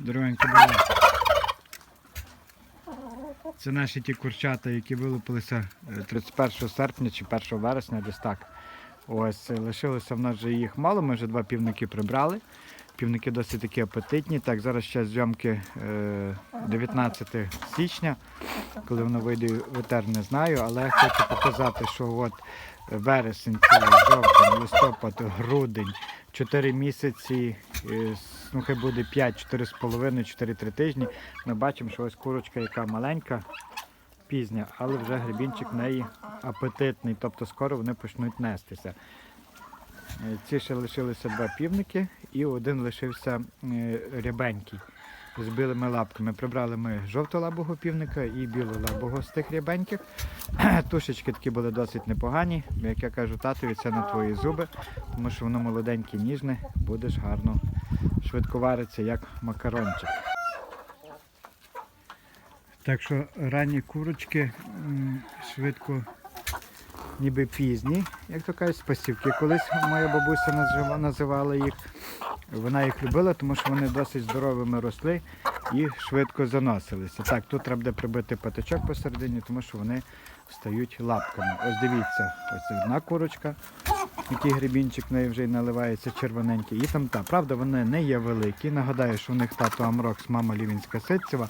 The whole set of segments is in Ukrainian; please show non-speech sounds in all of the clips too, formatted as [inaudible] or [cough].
Здоровенько було. Це наші ті курчата, які вилупилися е, 31 серпня чи 1 вересня, десь так. Ось е, лишилося в нас вже їх мало, ми вже два півники прибрали. Півники досить такі апетитні. Так, зараз ще зйомки е, 19 січня, коли воно вийде в етер, не знаю, але хочу показати, що от вересень, жовтень, листопад, грудень, 4 місяці, е, ну хай буде 5, 4,5, 4-3 тижні. Ми бачимо, що ось курочка, яка маленька, пізня, але вже гребінчик в неї апетитний, тобто скоро вони почнуть нестися. Е, Ці ще лишилися два півники і один лишився е, рябенький з білими лапками. Прибрали ми жовтолабого півника і білолабого з тих рябеньких. [clears throat] Тушечки такі були досить непогані. Як я кажу, татові це на твої зуби, тому що воно молоденьке, ніжне, будеш гарно швидко вариться, як макарончик. Так що ранні курочки швидко ніби пізні, як то кажуть, спасівки. Колись моя бабуся називала їх. Вона їх любила, тому що вони досить здоровими росли і швидко заносилися. Так, тут треба буде прибити патичок посередині, тому що вони стають лапками. Ось дивіться, ось одна курочка, який гребінчик в неї вже й наливається червоненький. І там та. Правда, вони не є великі. Нагадаю, що у них тато Амрокс, мама Лівінська Ситцева.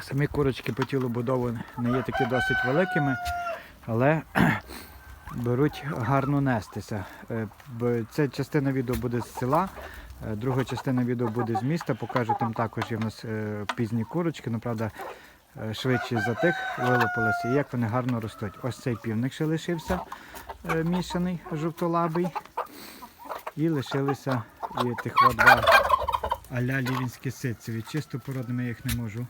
Самі курочки по тілу будови не є такі досить великими, але [clears throat] беруть гарно нестися. Е, Ця частина відео буде з села, е, друга частина відео буде з міста. Покажу там також є в нас е, пізні курочки, ну правда швидше за тих вилупилися, і як вони гарно ростуть. Ось цей півник ще лишився мішаний, жовтолабий. І лишилися і тих два аля лівінські ситцеві. Чисто породними я їх не можу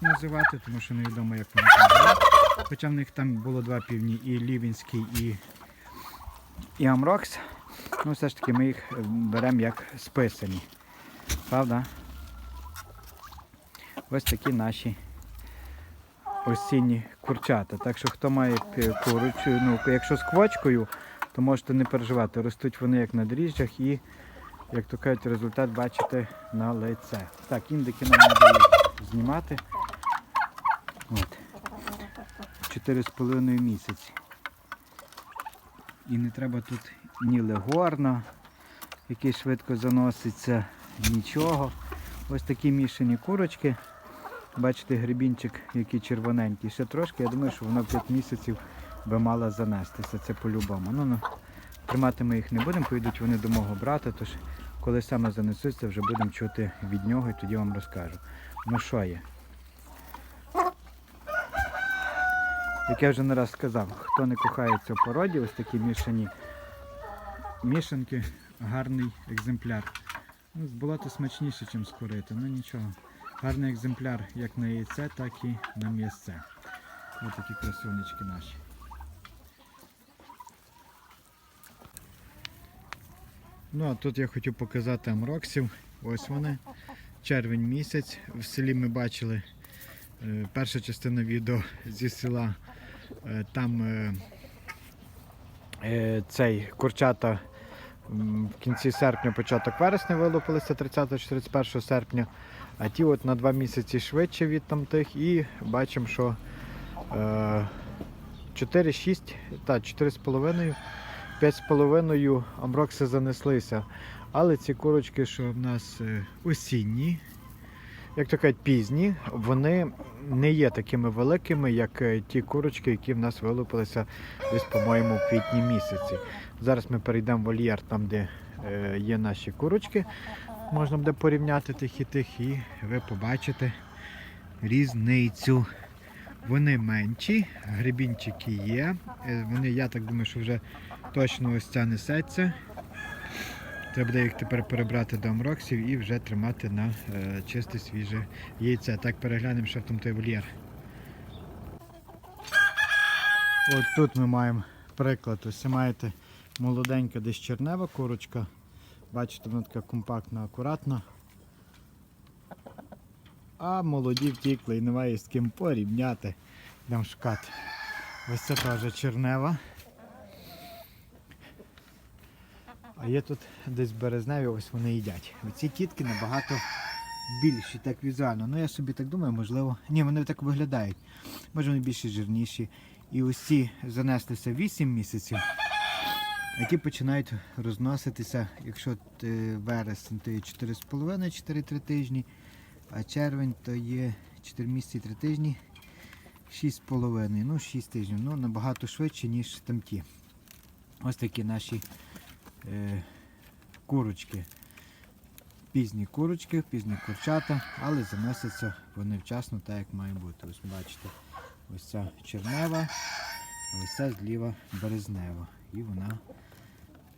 називати, тому що невідомо, як вони там були. Хоча в них там було два півні, і Лівінський, і, і Амрокс. Ну, все ж таки ми їх е, беремо як списані. Правда? Ось такі наші осінні курчата. Так що хто має курочу, ну, якщо з квочкою, то можете не переживати. Ростуть вони як на дріжджах і, як то кажуть, результат бачите на лице. Так, індики нам не знімати. От. 4,5 місяці. І не треба тут ні легорна, який швидко заноситься, нічого. Ось такі мішані курочки. Бачите, грибінчик, який червоненький. Ще трошки, я думаю, що воно 5 місяців би мало занестися. Це по-любому. Ну, ну, тримати ми їх не будемо, поїдуть вони до мого брата, тож коли саме занесуться, вже будемо чути від нього і тоді вам розкажу. Ну що є? Як я вже не раз сказав, хто не кохається в породі, ось такі мішані мішанки, гарний екземпляр. Ну, з болота смачніше, ніж з курити, ну нічого. Гарний екземпляр як на яйце, так і на м'ясце. Ось такі красунечки наші. Ну а тут я хотів показати амроксів. Ось вони. Червень місяць. В селі ми бачили Е, Перша частина відео зі села. Е, Там е, е, цей курчата в кінці серпня, початок вересня вилупилися 30-31 серпня. А ті от на два місяці швидше від там і бачимо, що е, 4-6, та 4,5, 5,5 амрокси занеслися. Але ці курочки, що в нас осінні, як то кажуть, пізні, вони не є такими великими, як е, ті курочки, які в нас вилупилися десь, по-моєму, в квітні місяці. Зараз ми перейдемо в вольєр, там, де е, є наші курочки. Можна буде порівняти тих і тих, і ви побачите різницю. Вони менші, грибінчики є. Е, Вони, я так думаю, що вже точно ось ця несеться. Треба буде їх тепер перебрати до амроксів і вже тримати на е, чисте свіже яйце. Так переглянемо, що в тому той вольєр. От тут ми маємо приклад. Ось маєте молоденька десь чернева курочка. Бачите, вона така компактна, акуратна. А молоді втікли і немає з ким порівняти. Йдемо шукати. Ось це теж чернева. А є тут десь березневі, ось вони їдять. Оці тітки набагато більші так візуально. Ну я собі так думаю, можливо. Ні, вони так виглядають. Може вони більше жирніші. І ось ці занеслися 8 місяців, ті починають розноситися, якщо вересень, то є 4,5-4-3 тижні, а червень то є 4 місяці 3 тижні, 6,5, ну 6 тижнів. Ну набагато швидше, ніж там ті. Ось такі наші курочки. Пізні курочки, пізні курчата, але заносяться вони вчасно, так як має бути. Ось бачите, ось ця чернева, ось ця зліва березнева. І вона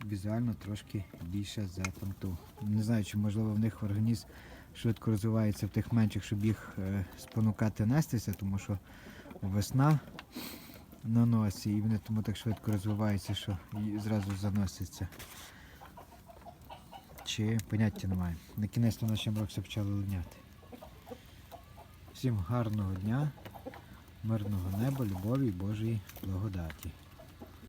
візуально трошки більша за тамту. Не знаю, чи можливо в них організм швидко розвивається в тих менших, щоб їх е, спонукати нестися, тому що весна на носі, і вони тому так швидко розвиваються, що зразу заносяться. Чи поняття немає. На кінець на нашому році почали линяти. Всім гарного дня, мирного неба, любові і Божої благодаті.